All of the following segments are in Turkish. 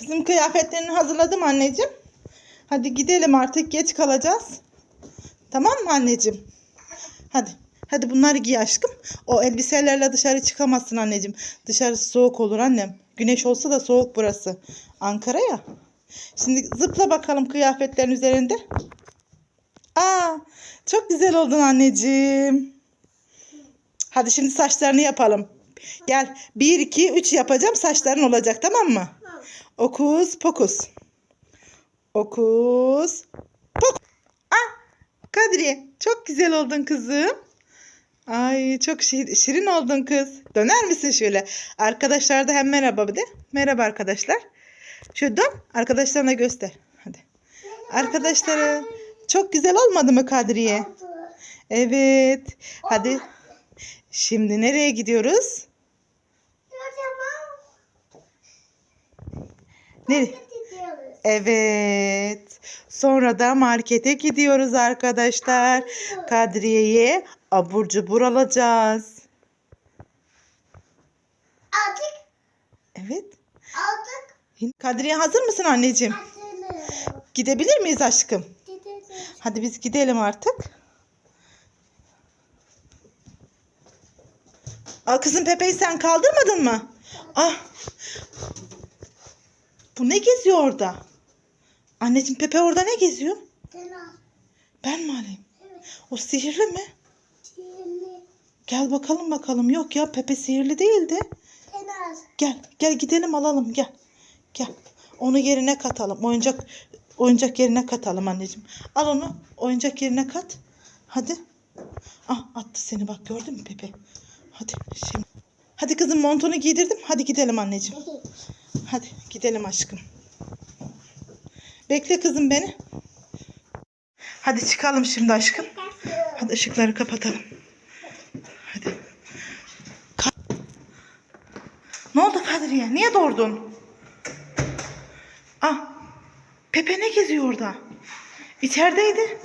Kızım kıyafetlerini hazırladım anneciğim. Hadi gidelim artık geç kalacağız. Tamam mı anneciğim? Hadi. Hadi bunları giy aşkım. O elbiselerle dışarı çıkamazsın anneciğim. Dışarısı soğuk olur annem. Güneş olsa da soğuk burası. Ankara ya. Şimdi zıpla bakalım kıyafetlerin üzerinde. Aa, çok güzel oldun anneciğim. Hadi şimdi saçlarını yapalım. Gel. 1 2 3 yapacağım. Saçların olacak tamam mı? Okus pokus. Okus pokus. Ah! Kadriye çok güzel oldun kızım. Ay çok şir- şirin oldun kız. Döner misin şöyle? Arkadaşlar da hem merhaba bir de. Merhaba arkadaşlar. Şöyle dön. Arkadaşlarına göster. Hadi. Arkadaşlara çok güzel olmadı mı Kadriye? Evet. Hadi. Şimdi nereye gidiyoruz? Nereye? Evet. Sonra da markete gidiyoruz arkadaşlar. Kadriye'ye abur cubur alacağız. Aldık, Evet. aldık. Kadriye hazır mısın anneciğim? Gidebilir miyiz aşkım? Hadi biz gidelim artık. Aa, kızım Pepe'yi sen kaldırmadın mı? Ah. Bu ne geziyor orada? Anneciğim Pepe orada ne geziyor? Ben mi alayım? O sihirli mi? Gel bakalım bakalım. Yok ya Pepe sihirli değildi. Gel gel gidelim alalım gel. Gel. Onu yerine katalım. Oyuncak oyuncak yerine katalım anneciğim. Al onu oyuncak yerine kat. Hadi. Ah attı seni bak gördün mü Pepe? Hadi şimdi. Hadi kızım montunu giydirdim. Hadi gidelim anneciğim. Hadi gidelim aşkım. Bekle kızım beni. Hadi çıkalım şimdi aşkım. Hadi ışıkları kapatalım. Hadi. Ka- ne oldu Kadriye? Niye doğurdun? Ah. Pepe ne geziyor orada? İçerideydi.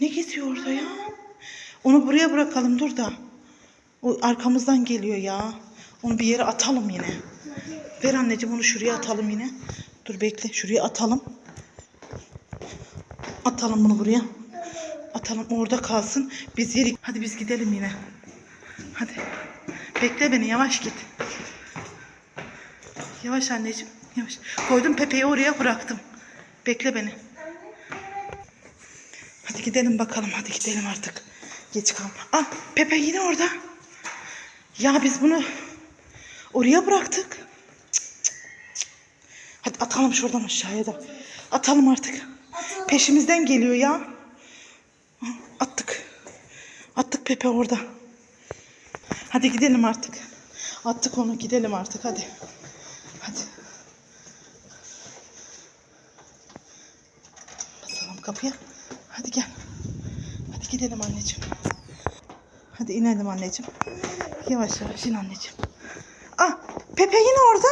Ne geziyor orada ya? Onu buraya bırakalım dur da. O arkamızdan geliyor ya. Onu bir yere atalım yine. Ver anneciğim onu şuraya atalım yine. Dur bekle şuraya atalım. Atalım bunu buraya. Atalım orada kalsın. Biz yeri... Hadi biz gidelim yine. Hadi. Bekle beni yavaş git. Yavaş anneciğim. Yavaş. Koydum Pepe'yi oraya bıraktım. Bekle beni. Hadi gidelim bakalım. Hadi gidelim artık. Geç kalma. Ah Pepe yine orada. Ya biz bunu oraya bıraktık. Cık, cık, cık. Hadi atalım şuradan aşağıya da. Atalım artık. Peşimizden geliyor ya. Attık. Attık Pepe orada. Hadi gidelim artık. Attık onu gidelim artık hadi. Hadi. Basalım kapıya. Hadi gel. Hadi gidelim anneciğim. Hadi inelim anneciğim. Yavaş yavaş in anneciğim. Pepe yine orada.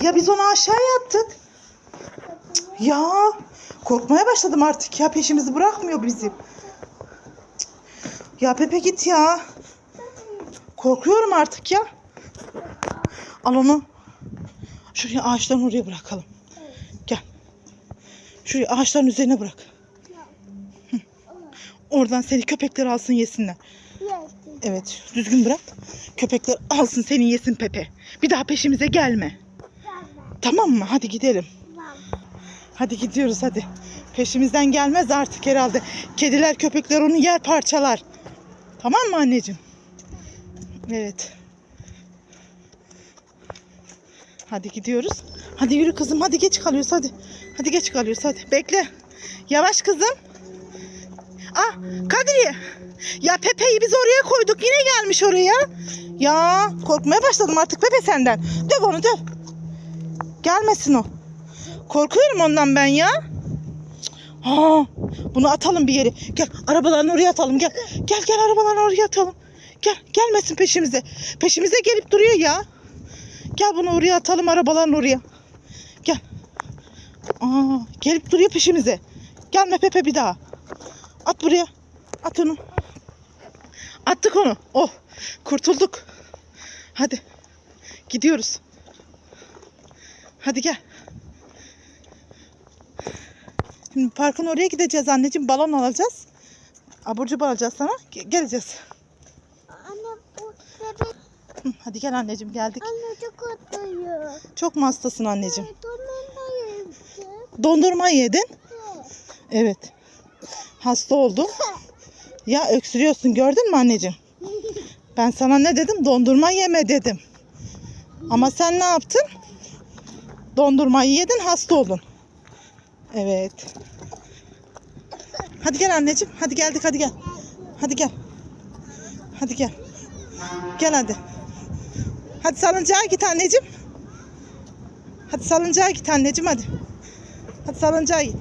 Ya biz onu aşağıya attık. Ya korkmaya başladım artık ya peşimizi bırakmıyor bizim. Ya Pepe git ya. Korkuyorum artık ya. Al onu. Şuraya ağaçların oraya bırakalım. Gel. Şuraya ağaçların üzerine bırak. Oradan seni köpekler alsın yesinler. Evet düzgün bırak. Köpekler alsın seni yesin Pepe. Bir daha peşimize gelme. Tamam mı? Hadi gidelim. Hadi gidiyoruz hadi. Peşimizden gelmez artık herhalde. Kediler köpekler onu yer parçalar. Tamam mı anneciğim? Evet. Hadi gidiyoruz. Hadi yürü kızım hadi geç kalıyoruz hadi. Hadi geç kalıyoruz hadi. Bekle. Yavaş kızım. Ah Kadriye. Ya Pepe'yi biz oraya koyduk yine gelmiş oraya. Ya korkmaya başladım artık Pepe senden. Döv onu döv. Gelmesin o. Korkuyorum ondan ben ya. Ha, bunu atalım bir yere. Gel arabaların oraya atalım gel. Gel gel arabaların oraya atalım. Gel gelmesin peşimize. Peşimize gelip duruyor ya. Gel bunu oraya atalım arabaların oraya. Gel. Aa, gelip duruyor peşimize. Gelme Pepe bir daha. At buraya. At onu. Attık onu. Oh kurtulduk. Hadi gidiyoruz. Hadi gel. Şimdi parkın oraya gideceğiz anneciğim. Balon alacağız. Abur cubur alacağız sana. Ge- geleceğiz. Anne bu bebek Hı, Hadi gel anneciğim geldik. anne çok atıyor. Çok mu hastasın anneciğim? Donunda yedik. Dondurma yedin. Evet. Hasta oldun. Ya öksürüyorsun gördün mü anneciğim? Ben sana ne dedim? Dondurma yeme dedim. Ama sen ne yaptın? Dondurmayı yedin hasta oldun. Evet. Hadi gel anneciğim. Hadi geldik hadi gel. Hadi gel. Hadi gel. Gel hadi. Hadi salıncağa git anneciğim. Hadi salıncağa git anneciğim hadi. Hadi salıncağa git.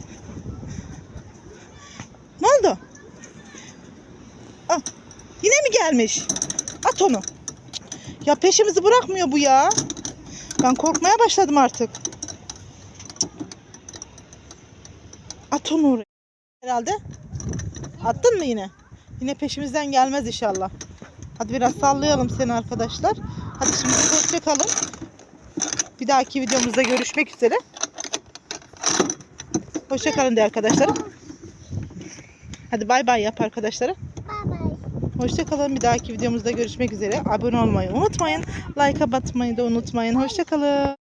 Ne oldu? Ah, yine mi gelmiş? At onu. Ya peşimizi bırakmıyor bu ya. Ben korkmaya başladım artık. At onu oraya. Herhalde. Attın mı yine? Yine peşimizden gelmez inşallah. Hadi biraz sallayalım seni arkadaşlar. Hadi şimdi hoşça kalın. Bir dahaki videomuzda görüşmek üzere. Hoşça kalın de arkadaşlarım. Hadi bay bay yap arkadaşlara. Bye bye. Hoşça kalın. Bir dahaki videomuzda görüşmek üzere. Abone olmayı unutmayın. Like'a batmayı da unutmayın. Hoşça kalın.